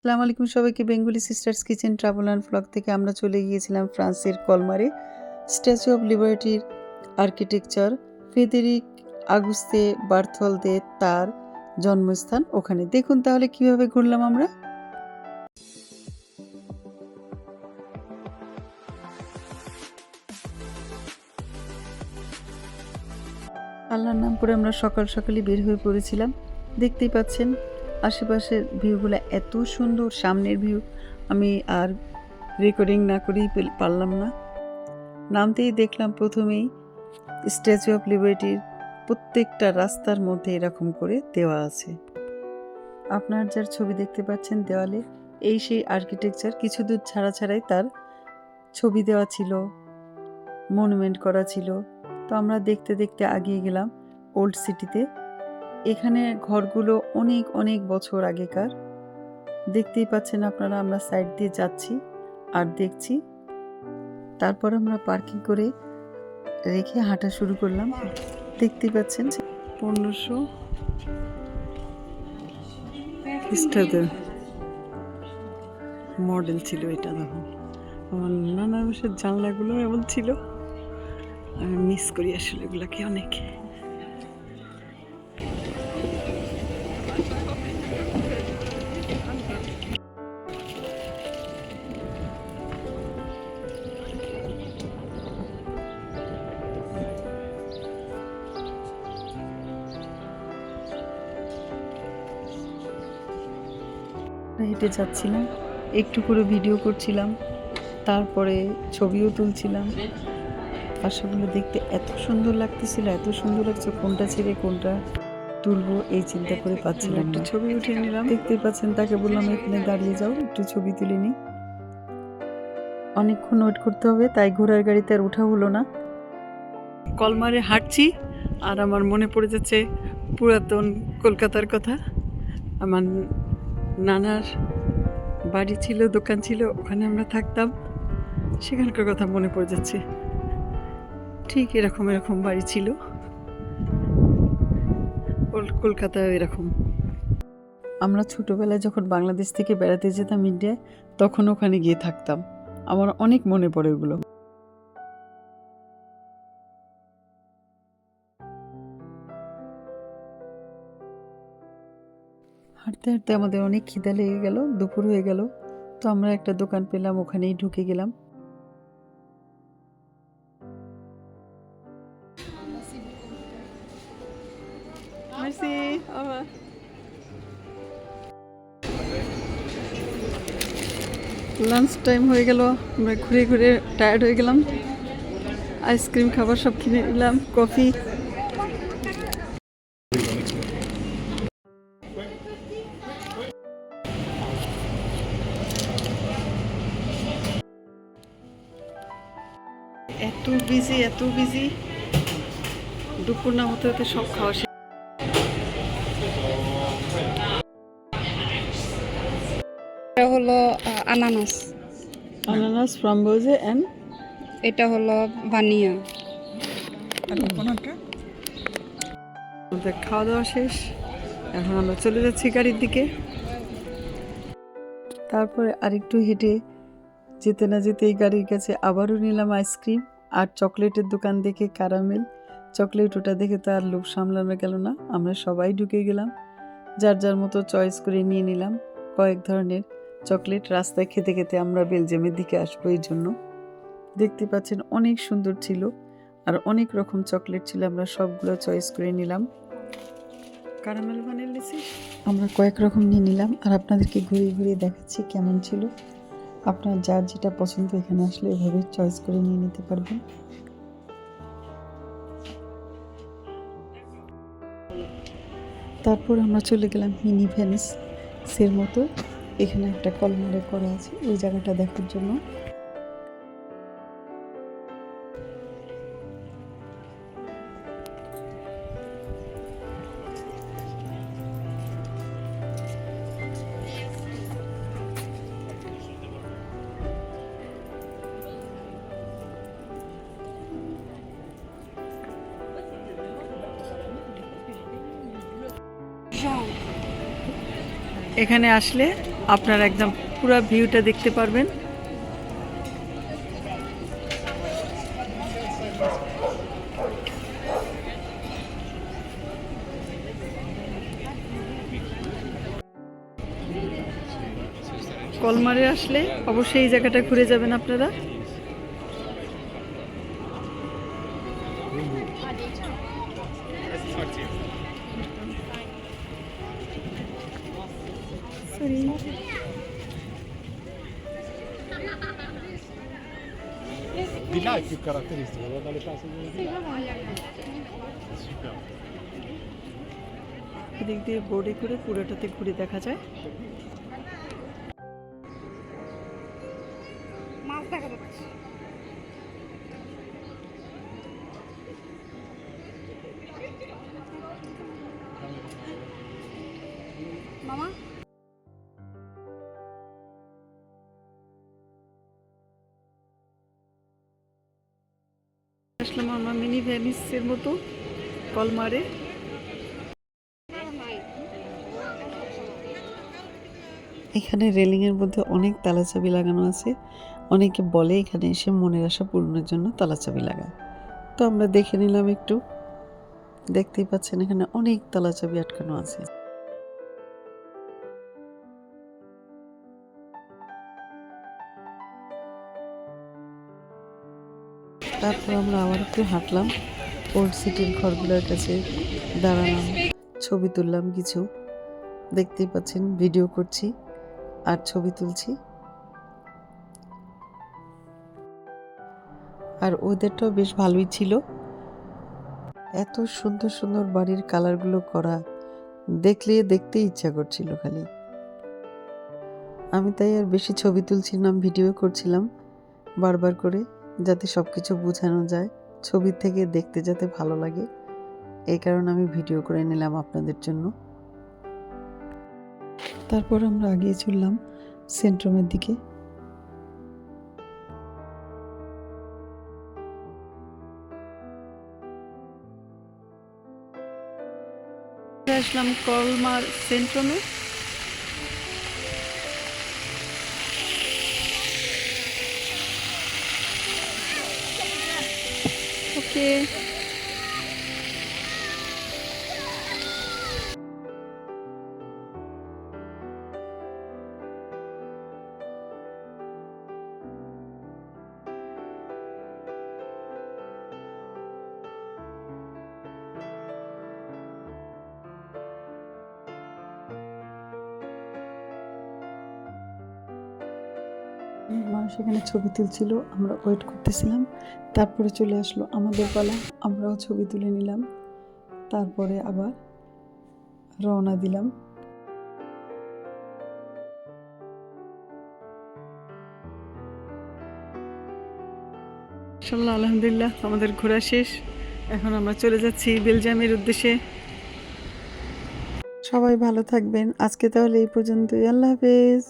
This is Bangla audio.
আসসালামু আলাইকুম সবাইকে, Bengali sisters kitchen travel and blog থেকে আমরা চলে গিয়েছিলাম ফ্রান্সের কলমারে। স্ট্যাচু অফ লিবার্টির আর্কিটেকচার, ফেদেরিক আগুস্তে বার্থলদে তার জন্মস্থান ওখানে। দেখুন তাহলে কীভাবে ঘুরলাম আমরা। আল্লাহর নাম করে আমরা সকাল সকালই বের হয়ে পড়েছিলাম। দেখতেই পাচ্ছেন আশেপাশের ভিউগুলো এত সুন্দর, সামনের ভিউ আমি আর রেকর্ডিং না করেই পারলাম না। নামতেই দেখলাম প্রথমেই স্ট্যাচু অফ লিবার্টির প্রত্যেকটা রাস্তার মধ্যে এরকম করে দেওয়া আছে। আপনার যার ছবি দেখতে পাচ্ছেন দেওয়ালে, এই সেই আর্কিটেকচার কিছু দূর ছাড়া ছাড়াই তার ছবি দেওয়া ছিল মনুমেন্ট করা ছিল। তো আমরা দেখতে দেখতে আগিয়ে গেলাম ওল্ড সিটিতে এখানে ঘরগুলো অনেক অনেক বছর আগেকার। দেখতেই পাচ্ছেন আপনারা, আমরা সাইড দিয়ে যাচ্ছি আর দেখছি। তারপর আমরা পার্কিং করে রেখে হাঁটা শুরু করলাম। দেখতেই পাচ্ছেন পনেরোশো খ্রিস্টাব্দের মডেল ছিল এটা, দেখো। আমার নানা মানুষের জানলাগুলো এমন ছিল। আমি মিস করি আসলে এগুলাকে অনেক। হেঁটে যাচ্ছিলাম একটু করে ভিডিও করছিলাম তারপরে ছবিও তুলছিলাম। পাশাগুলো দেখতে এত সুন্দর লাগতেছিল এত সুন্দর লাগছে কোনটা ছেড়ে কোনটা তুলবো এই চিন্তা করে পাচ্ছিলাম একটু ছবি উঠিয়ে নিলাম। দেখতেই পাচ্ছেন তাকে বললাম এখানে দাঁড়িয়ে যাও একটু ছবি তুলে নিই অনেকক্ষণ ওয়েট করতে হবে তাই ঘোড়ার গাড়িতে আর ওঠা হলো না। কলমারে হাঁটছি। আর আমার মনে পড়ে যাচ্ছে পুরাতন কলকাতার কথা। আমার নানার বাড়ি ছিল, দোকান ছিল, ওখানে আমরা থাকতাম। সেখানকার কথা মনে পড়ে যাচ্ছে। ঠিক এরকম এরকম বাড়ি ছিল। কলকাতায় এরকম। আমরা ছোটবেলায় যখন বাংলাদেশ থেকে বেড়াতে যেতাম ইন্ডিয়ায়, তখন ওখানে গিয়ে থাকতাম। আমার অনেক মনে পড়ে ওগুলো। হাঁটতে হাঁটতে আমাদের অনেক খিদা লেগে গেল দুপুর হয়ে গেল তো আমরা একটা দোকান পেলাম ওখানেই ঢুকে গেলাম Merci. Au revoir. Lunch time হয়ে গেল আমরা ঘুরে ঘুরে টায়ার্ড হয়ে গেলাম আইসক্রিম খাবার সব কিনে নিলাম কফি এত বিজি এত বিজি দুপুর না হতে হতে সব খাওয়া শেষ। এটা হলো আনানাস। আনানাস ফ্রাম্বোজে অ্যান্ড এটা হলো ভানিয়া। আমাদের খাওয়া দাওয়া শেষ। এখন আমরা চলে যাচ্ছি গাড়ির দিকে। তারপরে আরেকটু হেঁটে যেতে না যেতেই গাড়ির কাছে আবারও নিলাম আইসক্রিম আর চকলেটের দোকান দেখে ক্যারামেল। চকলেট ওটা দেখে তো আর লোভ সামলানো গেল না, আমরা সবাই ঢুকে গেলাম। যার যার মতো চয়েস করে নিয়ে নিলাম কয়েক ধরনের চকলেট। রাস্তায় খেতে খেতে আমরা বেলজিয়ামের দিকে আসব এই জন্য। দেখতে পাচ্ছেন অনেক সুন্দর ছিল আর অনেক রকম চকলেট ছিল, আমরা সবগুলো চয়েস করে নিলাম। ক্যারামেল বানিয়ে আমরা কয়েক রকম নিয়ে নিলাম আর আপনাদেরকে ঘুরিয়ে ঘুরিয়ে দেখাচ্ছি কেমন ছিল। আপনার যার যেটা পছন্দ এখানে আসলে এভাবে চয়েস করে নিয়ে নিতে পারবেন। তারপর আমরা চলে গেলাম মিনি ভ্যানিস এর মতো। এখানে একটা কলমারে করা আছে। ওই জায়গাটা দেখার জন্য। এখানে আসলে আপনারা একদম পুরো ভিউটা দেখতে পারবেন। কলমারে আসলে অবশ্যই এই জায়গাটা ঘুরে যাবেন আপনারা। Di là è più caratteristico, guarda le case di Super. এদিক দিয়ে বোর্ডে করে পুরোটাতে ঘুরে দেখা যায় মাছ দেখা যাচ্ছে মামা আমরা মিনি ভ্যানিসের মতো কলমারে এখানে রেলিংয়ের মধ্যে অনেক তালাচাবি লাগানো আছে। অনেকে বলে এখানে এসে মনের আশা পূরণের জন্য তালাচাবি লাগায়। তো আমরা দেখে নিলাম একটু। দেখতেই পাচ্ছেন এখানে অনেক তালাচাবি আটকানো আছে। তারপর আমরা আবার একটু হাঁটলাম। ওল্ড সিটির ঘরগুলোর কাছে দাঁড়ালাম। ছবি তুললাম কিছু। দেখতেই পাচ্ছেন ভিডিও করছি আর ছবি তুলছি। আর ওদেরটাও বেশ ভালোই ছিল। এত সুন্দর সুন্দর বাড়ির কালারগুলো করা দেখলে দেখতে ইচ্ছা করছিল খালি। আমি তাই আর বেশি ছবি তুলছিলাম ভিডিও করছিলাম বারবার করে। যাতে সব কিছু বোঝানো যায় ছবির থেকে দেখতে যাতে ভালো লাগে। এই কারণে আমি ভিডিও করে নিলাম আপনাদের জন্য। তারপর আমরা আগিয়ে চললাম সেন্ট্রামের দিকে। আসলাম কলমার সেন্ট্রামে। ওকে মানুষ এখানে ছবি তুলছিল আমরা ওয়েট করতেছিলাম। তারপরে চলে আসলো আমাদের পালা। আমরাও ছবি তুলে নিলাম। তারপরে আবার রওনা দিলাম। ইনশাল্লাহ আলহামদুলিল্লাহ, আমাদের ঘোরা শেষ। এখন আমরা চলে যাচ্ছি বেলজিয়ামের উদ্দেশ্যে। সবাই ভালো থাকবেন। আজকে তাহলে এই পর্যন্তই। আল্লাহ হাফেজ।